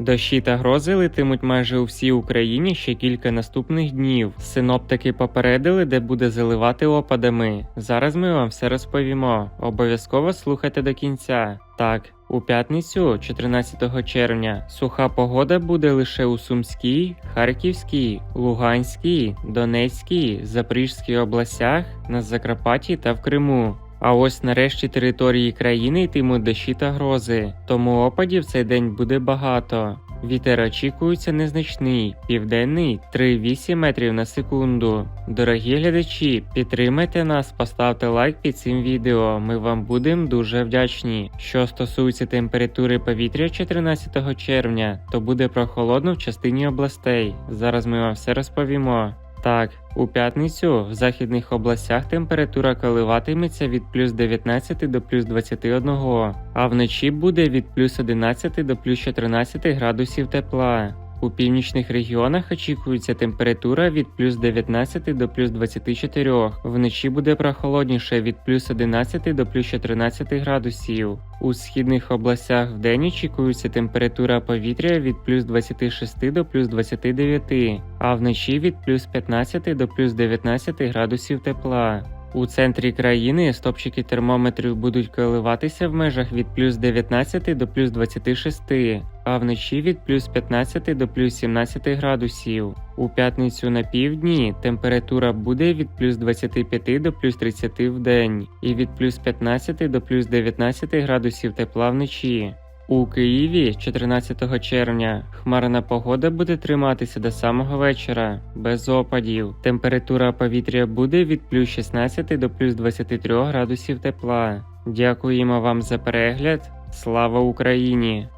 Дощі та грози летимуть майже у всій Україні ще кілька наступних днів. Синоптики попередили, де буде заливати опадами. Зараз ми вам все розповімо. Обов'язково слухайте до кінця. Так, у п'ятницю, 14 червня, суха погода буде лише у Сумській, Харківській, Луганській, Донецькій, Запорізькій областях, на Закарпатті та в Криму. А ось нарешті території країни йтимуть дощі та грози, тому опадів цей день буде багато. Вітер очікується незначний, південний 3,8 метрів на секунду. Дорогі глядачі, підтримайте нас, поставте лайк під цим відео. Ми вам будемо дуже вдячні. Що стосується температури повітря 14 червня, то буде прохолодно в частині областей. Зараз ми вам все розповімо. Так, у п'ятницю в західних областях температура коливатиметься від плюс 19 до плюс 21, а вночі буде від плюс 11 до плюс 14 градусів тепла. У північних регіонах очікується температура від плюс 19 до плюс 24, вночі буде прохолодніше від плюс 11 до плюс 14 градусів. У східних областях вдень очікується температура повітря від плюс 26 до плюс 29, а вночі від плюс 15 до плюс 19 градусів тепла. У центрі країни стопчики термометрів будуть коливатися в межах від плюс 19 до плюс 26, а вночі від плюс 15 до плюс 17 градусів. У п'ятницю на півдні температура буде від плюс 25 до плюс 30 в день і від плюс 15 до плюс 19 градусів тепла вночі. У Києві 14 червня хмарна погода буде триматися до самого вечора, без опадів. Температура повітря буде від плюс 16 до плюс 23 градусів тепла. Дякуємо вам за перегляд. Слава Україні!